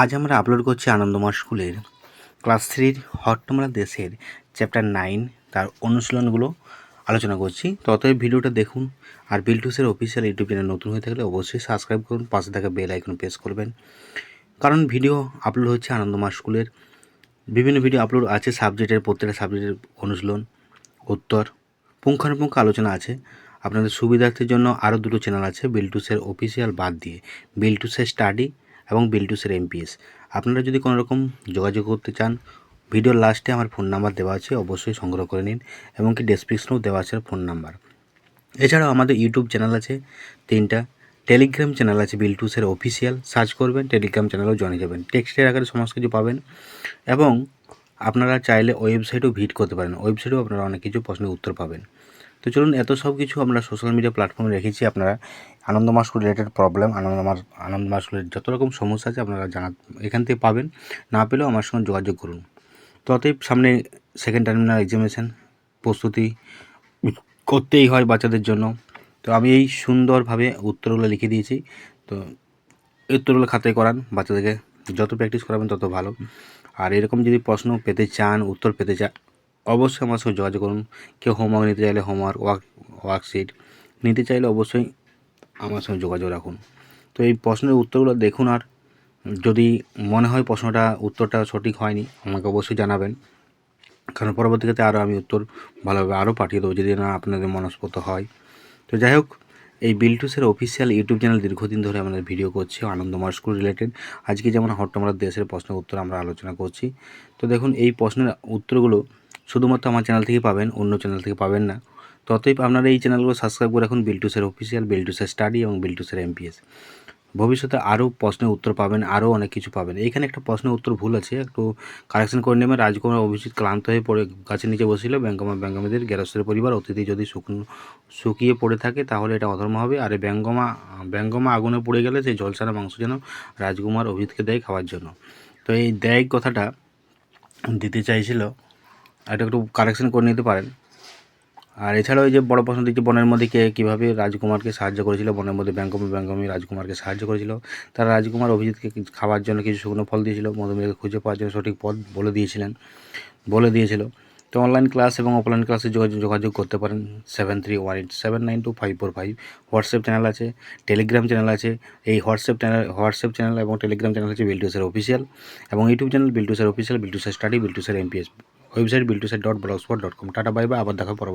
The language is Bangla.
আজ আমরা আপলোড করছি আনন্দময় স্কুলের ক্লাস থ্রির হট্টমালা দেশের চ্যাপ্টার নাইন তার অনুশীলনগুলো আলোচনা করছি। ততই ভিডিওটা দেখুন আর বিলটুসের অফিসিয়াল ইউটিউব চ্যানেল নতুন হয়ে থাকলে অবশ্যই সাবস্ক্রাইব করুন, পাশে থাকা বেল আইকন প্রেস করবেন। কারণ ভিডিও আপলোড হচ্ছে আনন্দময় স্কুলের। বিভিন্ন ভিডিও আপলোড আছে সাবজেক্টের প্রত্যেকটা সাবজেক্টের অনুশীলন, উত্তর, পুঙ্খানুপুঙ্খ আলোচনা আছে। আপনাদের সুবিধার্থের জন্য আরও দুটো চ্যানেল আছে, বিলটুসের অফিসিয়াল বাদ দিয়ে। বিলটুসের স্টাডি এবং বিলটুসের এমপিএস আপনারা যদি কোনো রকম যোগাযোগ করতে চান, ভিডিওর লাস্টে আমার ফোন নাম্বার দেওয়া আছে, অবশ্যই সংগ্রহ করে নিন এবং কি ডেসক্রিপশনেও দেওয়া আছে ফোন নাম্বার এছাড়াও আমাদের ইউটিউব চ্যানেল আছে, তিনটা। টেলিগ্রাম চ্যানেল আছে, বিলটুসের অফিসিয়াল সার্চ করবেন টেলিগ্রাম চ্যানেলেও জয়েন যাবেন। টেক্সটের আকারে সমস্ত কিছু পাবেন। এবং আপনারা চাইলে ওয়েবসাইটেও ভিজিট করতে পারেন। ওয়েবসাইটেও আপনারা অনেক কিছু প্রশ্নের উত্তর পাবেন। তো চলুন, এত সব কিছু আমরা সোশ্যাল মিডিয়া প্ল্যাটফর্মে রেখেছি আপনারা। আনন্দ মাস্ক রিলেটেড প্রবলেম আনন্দ মাস, আনন্দ মাস্কের যত রকম সমস্যা আছে আপনারা জানা, এখান থেকে পাবেন। না পেলেও আমার সঙ্গে যোগাযোগ করুন। তো অতএব সামনে সেকেন্ড টার্মিনাল এক্সামিনেশন প্রস্তুতি করতেই হয় বাচ্চাদের জন্য। তো আমি এই সুন্দরভাবে উত্তরগুলো লিখে দিয়েছি। তো উত্তরগুলো খাতায় করান, বাচ্চাদেরকে যত প্র্যাকটিস করাবেন তত ভালো। আর এরকম যদি প্রশ্ন পেতে চান, উত্তর পেতে চান অবশ্যই আমার সঙ্গে যোগাযোগ করুন। কেউ হোমওয়ার্ক নিতে চাইলে হোমওয়ার্ক ওয়ার্ক ওয়ার্কশিট নিতে চাইলে অবশ্যই আমার সঙ্গে যোগাযোগ রাখুন। তো এই প্রশ্নের উত্তরগুলো দেখুন আর যদি মনে হয় প্রশ্নটা, উত্তরটা সঠিক হয়নি, আমাকে অবশ্যই জানাবেন। কারণ পরবর্তীতে আরও আমি উত্তর ভালোভাবে আরও পাঠিয়ে দেবো যদি না আপনাদের মনস্পত হয়। তো যাই হোক, এই বিলটুসের অফিসিয়াল ইউটিউব চ্যানেল দীর্ঘদিন ধরে আমাদের ভিডিও করছি, আনন্দময় স্কুল রিলেটেড আজকে যেমন হট্টমারার দেশের প্রশ্নের উত্তর আমরা আলোচনা করছি। তো দেখুন, এই প্রশ্নের উত্তরগুলো শুধুমাত্র আমার চ্যানেল থেকে পাবেন, অন্য চ্যানেল থেকে পাবেন না। ততই আপনারা এই চ্যানেলগুলো সাবস্ক্রাইব করে রাখুন বিলটুসের অফিসিয়াল বিলটুসের স্টাডি এবং বিলটুসের এমপিএস ভবিষ্যতে আরও প্রশ্নের উত্তর পাবেন, আরও অনেক কিছু পাবেন। এখানে একটা প্রশ্নের উত্তর ভুল আছে, একটু কারেকশন করে নেবেন। রাজকুমার অভিজিৎ ক্লান্ত হয়ে পড়ে গাছের নিচে বসছিল ব্যাঙ্গমা ব্যঙ্গমীদের গ্যারস্থের পরিবার, অতিথি যদি শুকনো শুকিয়ে পড়ে থাকে তাহলে এটা অধর্ম হবে। আর ব্যঙ্গমা ব্যঙ্গমা আগুনে পড়ে গেলে সেই জলসানা মাংস যেন রাজকুমার অভিজিৎকে দেয় খাওয়ার জন্য। তো এই দেয় কথাটা দিতে চাইছিল এটা একটু কারেকশন করে নিতে পারেন। আর এছাড়াও ওই যে বড় প্রশ্ন দিচ্ছে বনের মধ্যে কে কীভাবে রাজকুমারকে সাহায্য করেছিল, বনের মধ্যে ব্যঙ্গম ব্যঙ্গমী রাজকুমারকে সাহায্য করেছিল, তারা রাজকুমার অভিজিৎকে খাওয়ার জন্য কিছু শুকনো ফল দিয়েছিল, মধুমেহকে খুঁজে পাওয়ার জন্য সঠিক পথ বলে দিয়েছিলেন, বলে দিয়েছিল। তো অনলাইন ক্লাস এবং অফলাইন ক্লাসে যোগাযোগ যোগাযোগ করতে পারেন seven three one eight seven nine two five four five WhatsApp channel আছে টেলিগ্রাম চ্যানেল আছে, এই হোয়াটসঅ্যাপ চ্যানেল হোয়াটসঅ্যাপ চ্যানেল এবং টেলিগ্রাম চ্যানেল হচ্ছে বিলটুসের অফিসিয়াল এবং ইউটিউব চ্যানেল বিলটুসের অফিসিয়াল বিলটুসের স্টাডি বিলটুসের MPS website বিলটুসের dot blogspot dot com tata bye bye আবার দেখা পরবর্তী